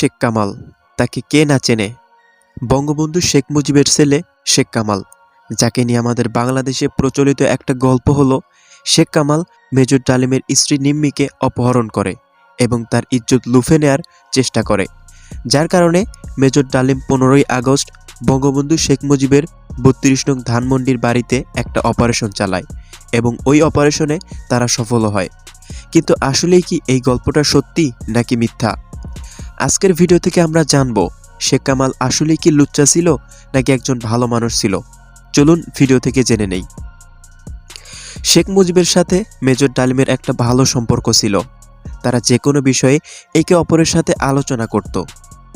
শেখ কামাল। তাকে কে না চেনে? বঙ্গবন্ধু শেখ মুজিবের ছেলে শেখ কামাল। যাকে নিয়ে আমাদের বাংলাদেশে প্রচলিত একটা গল্প হলো, শেখ কামাল মেজর ডালিমের স্ত্রী নিম্মিকে অপহরণ করে এবং তার ইজ্জত লুফে নেয়ার চেষ্টা করে। যার কারণে মেজর ডালিম পনেরোই আগস্ট বঙ্গবন্ধু শেখ মুজিবের বত্রিশ নং ধানমন্ডির বাড়িতে একটা অপারেশন চালায় এবং ওই অপারেশনে তারা সফল হয়। কিন্তু আসলেই কি এই গল্পটা সত্যি নাকি মিথ্যা? আজকের ভিডিও থেকে আমরা জানব, শেখ কামাল আসলেই কি লুচ্চা ছিল নাকি একজন ভালো মানুষ ছিল। চলুন ভিডিও থেকে জেনে নেই। শেখ মুজিবের সাথে মেজর ডালিমের একটা ভালো সম্পর্ক ছিল। তারা যে কোনো বিষয়ে একে অপরের সাথে আলোচনা করত।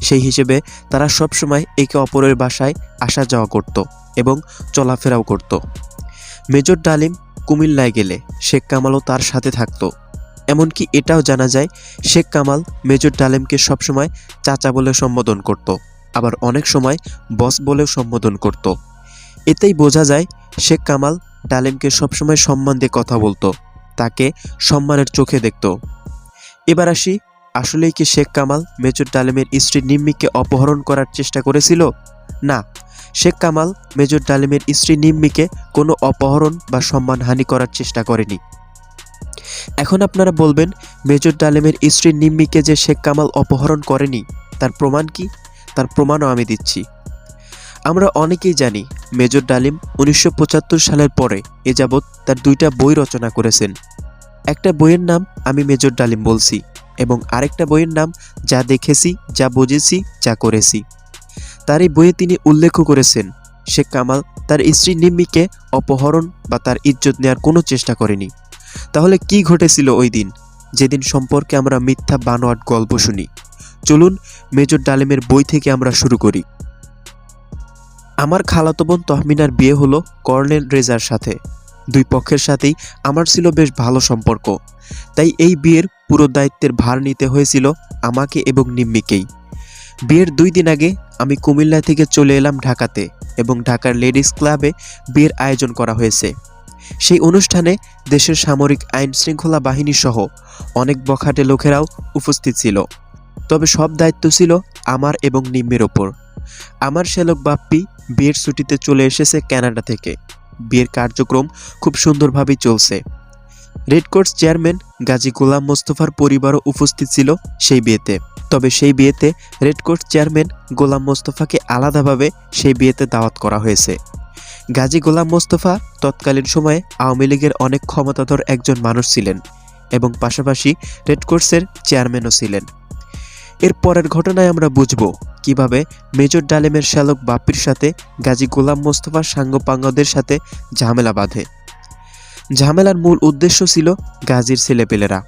সেই হিসেবে তারা সবসময় একে অপরের বাসায় আসা যাওয়া করত এবং চলাফেরাও করত। মেজর ডালিম কুমিল্লায় গেলে শেখ কামালও তার সাথে থাকতো। এমনকি এটাও জানা যায়, শেখ কামাল, মেজর ডালেমকে সবসময় চাচা বলে সম্বোধন করত, আবার অনেক সময় বস বলেও সম্বোধন করত। এতেই বোঝা যায়, শেখ কামাল ডালেমকে সবসময় সম্মান দিয়ে কথা বলতো, তাকে সম্মানের চোখে দেখত। এবার আসি, আসলেই কি শেখ কামাল, মেজর ডালেমের স্ত্রী নিম্মিকে অপহরণ করার চেষ্টা করেছিল? না, শেখ কামাল, মেজর ডালিমের স্ত্রী নিম্মিকে কোনো অপহরণ বা সম্মানহানি করার চেষ্টা করেনি। এখন আপনারা বলবেন, মেজর ডালিমের স্ত্রী নিম্মিকে যে শেখ কামাল অপহরণ করেনি, তার প্রমাণ কি? তার প্রমাণও আমি দিচ্ছি। আমরা অনেকেই জানি, মেজর ডালিম উনিশশো পঁচাত্তর সালের পরে এ যাবৎ তার দুইটা বই রচনা করেছেন। একটা বইয়ের নাম আমি মেজর ডালিম বলছি এবং আরেকটা বইয়ের নাম যা দেখেছি, যা বুঝেছি, যা করেছি। তার এই বইয়ে তিনি উল্লেখ করেছেন, শেখ কামাল তার স্ত্রী নিম্মিকে অপহরণ বা তার ইজ্জত নেওয়ার কোনো চেষ্টা করেনি। তাহলে কি ঘটেছিল ওই দিন? যেদিন সম্পর্কে আমরা মিথ্যা বানোয়াট গল্প শুনি। চলুন মেজর ডালিমের বই থেকে আমরা শুরু করি। আমার খালাতো বোন তহমিনার বিয়ে হলো কর্নেল রেজার সাথে। দুই পক্ষের সাথেই আমার ছিল বেশ ভালো সম্পর্ক। তাই এই বিয়ের পুরো দায়িত্বের ভার নিতে হয়েছিল আমাকে এবং নিম্মিকেই। বিয়ের দুই দিন আগে আমি কুমিল্লা থেকে চলে এলাম ঢাকাতে এবং ঢাকার লেডিস ক্লাবে বিয়ের আয়োজন করা হয়েছে। সেই অনুষ্ঠানে দেশের সামরিক আইন শৃঙ্খলা বাহিনী সহ অনেক বখাটে লোকেরাও উপস্থিত ছিল। তবে সব দায়িত্ব ছিল আমার এবং নিম্মের ওপর। আমার শ্যালক বাপ্পি বিয়ের ছুটিতে চলে এসেছে কানাডা থেকে। বিয়ের কার্যক্রম খুব সুন্দরভাবেই চলছে। Red Crescent chairman Gazi Golam মোস্তফার পরিবারও উপস্থিত ছিল সেই বিয়েতে। তবে সেই বিয়েতে রেড কোর্স চেয়ারম্যান গোলাম মোস্তফাকে আলাদাভাবে সেই বিয়েতে দাওয়াত করা হয়েছে। গাজী গোলাম মোস্তফা তৎকালীন সময়ে আওয়ামী লীগের অনেক ক্ষমতাধর একজন মানুষ ছিলেন এবং পাশাপাশি রেড কোর্সের চেয়ারম্যানও ছিলেন। এর পরের ঘটনায় আমরা বুঝব কীভাবে মেজর ডালেমের শ্যালক বাপ্পির সাথে গাজী গোলাম মোস্তফার সাঙ্গপাঙ্গদের সাথে ঝামেলা বাঁধে। ঝামেলার মূল উদ্দেশ্য ছিল গাজীর ছেলেপেলেরা।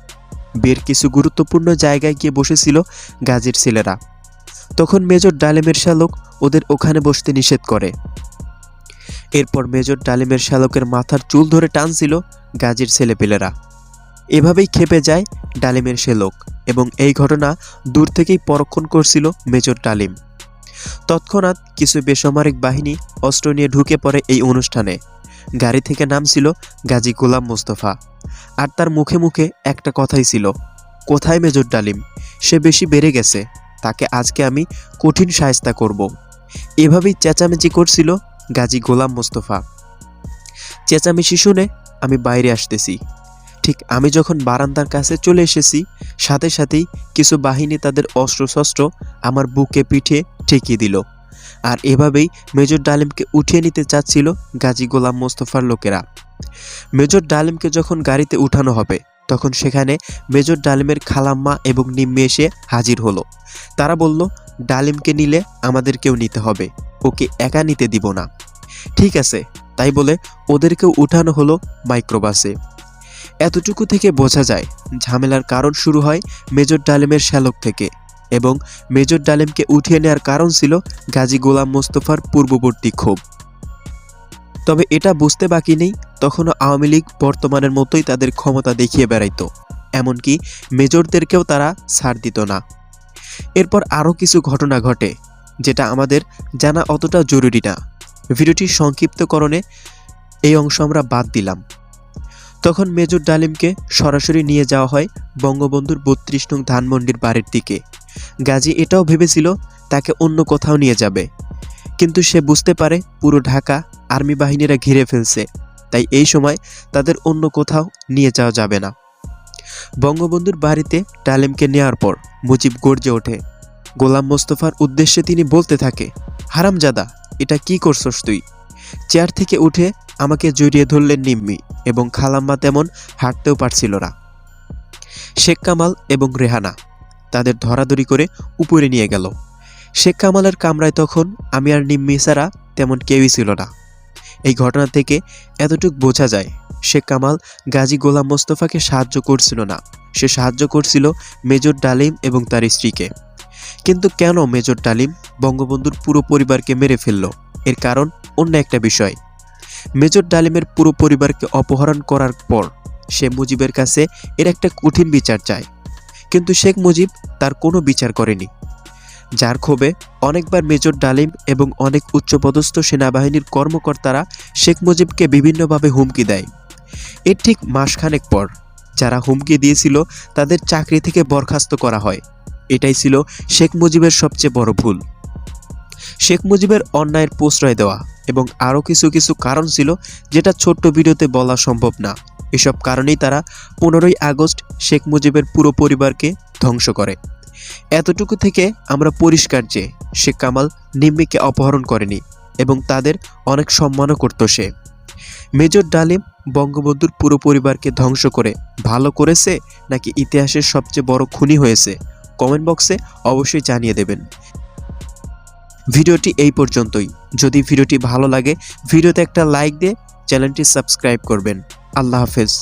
বিয়ের কিছু গুরুত্বপূর্ণ জায়গায় গিয়ে বসেছিল গাজীর ছেলেরা। তখন মেজর ডালেমের শ্যালক ওদের ওখানে বসতে নিষেধ করে। এরপর মেজর ডালিমের শ্যালকের মাথার চুল ধরে টানছিল গাজীর ছেলেপেলেরা। এভাবেই খেপে যায় ডালিমের শ্যালক এবং এই ঘটনা দূর থেকেই পরক্ষণ করছিল মেজর ডালিম। তৎক্ষণাৎ কিছু বেসামরিক বাহিনী অস্ত্র নিয়ে ঢুকে পড়ে এই অনুষ্ঠানে। গাড়ি থেকে নামছিল গাজী গোলাম মোস্তফা। আর তার মুখে মুখে একটা কথাই ছিল, কোথায় মেজর ডালিম? সে বেশি বেড়ে গেছে। তাকে আজকে আমি কঠিন সায়স্তা করব। এভাবেই চেঁচামেচি করছিল গাজী গোলাম মোস্তফা। চেঁচামেচি শুনে আমি বাইরে আসতেছি। ঠিক আমি যখন বারান্দার কাছে চলে এসেছি, সাথে সাথেই কিছু বাহিনী তাদের অস্ত্রশস্ত্র আমার বুকে পিঠে ঠেকিয়ে দিল। আর এভাবেই মেজর ডালিমকে উঠিয়ে নিতে চাচ্ছিল গাজী গোলাম মোস্তফার লোকেরা। মেজর ডালিমকে যখন গাড়িতে উঠানো হবে তখন সেখানে মেজর ডালিমের খালাম্মা এবং নিম্মে এসে হাজির হলো। তারা বলল, ডালিমকে নিলে আমাদেরকেও নিতে হবে, ওকে একা নিতে দিব না। ঠিক আছে। তাই বলে ওদেরকেও উঠানো হলো মাইক্রোবাসে। এতটুকু থেকে বোঝা যায়, ঝামেলার কারণ শুরু হয় মেজর ডালিমের শ্যালক থেকে এবং মেজর ডালিমকে উঠিয়ে নেওয়ার কারণ ছিল গাজী গোলাম মোস্তফার পূর্ববর্তী ক্ষোভ। তবে এটা বুঝতে বাকি নেই, তখনও আওয়ামী লীগ বর্তমানের মতোই তাদের ক্ষমতা দেখিয়ে বেড়াইতো। এমনকি মেজরদেরকেও তারা ছাড় দিত না। এরপর আরও কিছু ঘটনা ঘটে, যেটা আমাদের জানা অতটা জরুরি না। ভিডিওটির সংক্ষিপ্তকরণে এই অংশ আমরা বাদ দিলাম। তখন মেজর ডালিমকে সরাসরি নিয়ে যাওয়া হয় বঙ্গবন্ধুর বত্রিশ নং ধানমন্ডির বাড়ির দিকে। গাজী এটাও ভেবেছিল তাকে অন্য কোথাও নিয়ে যাবে। কিন্তু সে বুঝতে পারে পুরো ঢাকা আর্মি বাহিনীরা ঘিরে ফেলছে। তাই এই সময় তাদের অন্য কোথাও নিয়ে যাওয়া যাবে না। বঙ্গবন্ধুর বাড়িতে ডালিমকে নেওয়ার পর মুজিব গর্জে ওঠে। গোলাম মোস্তফার উদ্দেশ্যে তিনি বলতে থাকে, হারামজাদা, এটা কি করছস তুই? চেয়ার থেকে উঠে আমাকে জড়িয়ে ধরলেন নিম্মি এবং খালাম্মা তেমন হাঁটতেও পারছিল না। শেখ কামাল এবং রেহানা তাদের ধরাধরি করে উপরে নিয়ে গেল। শেখ কামালের কামরায় তখন আমি আর নিম্মি ছাড়া তেমন কেউই ছিল না। এই ঘটনা থেকে এতটুক বোঝা যায়, শেখ কামাল গাজী গোলাম মোস্তফাকে সাহায্য করছিল না। সে সাহায্য করছিল মেজর ডালিম এবং তার স্ত্রীকে। কিন্তু কেন মেজর ডালিম বঙ্গবন্ধুর পুরো পরিবারকে মেরে ফেলল? এর কারণ অন্য একটা বিষয়। মেজর ডালিমের পুরো পরিবারকে অপহরণ করার পর সে মুজিবের কাছে এর একটা কঠিন বিচার চায়। কিন্তু শেখ মুজিব তার কোনো বিচার করেনি। যার ক্ষোভে অনেকবার মেজর ডালিম এবং অনেক উচ্চপদস্থ সেনাবাহিনীর কর্মকর্তারা শেখ মুজিবকে বিভিন্নভাবে হুমকি দেয়। এর ঠিক মাসখানেক পর যারা হুমকি দিয়েছিল তাদের চাকরি থেকে বরখাস্ত করা হয়। এটাই ছিল শেখ মুজিবের সবচেয়ে বড় ভুল। শেখ মুজিবের অন্যায়ের প্রশ্রয় দেওয়া এবং আরও কিছু কিছু কারণ ছিল যেটা ছোট্ট ভিডিওতে বলা সম্ভব না। এসব কারণেই তারা পনেরোই আগস্ট শেখ মুজিবের পুরো পরিবারকে ধ্বংস করে। এতটুকু থেকে আমরা পরিষ্কার যে সে কামাল নিম্মিকে অপহরণ করেনি এবং তাদের অনেক সম্মানও করত সে। মেজর ডালিম বঙ্গবন্ধুর পুরো পরিবারকে ধ্বংস করে ভালো করেছে নাকি ইতিহাসের সবচেয়ে বড় খুনি হয়েছে কমেন্ট বক্সে অবশ্যই জানিয়ে দেবেন। ভিডিওটি এই পর্যন্তই। যদি ভিডিওটি ভালো লাগে, ভিডিওতে একটা লাইক দিয়ে চ্যানেলটি সাবস্ক্রাইব করবেন। আল্লাহ হাফেজ।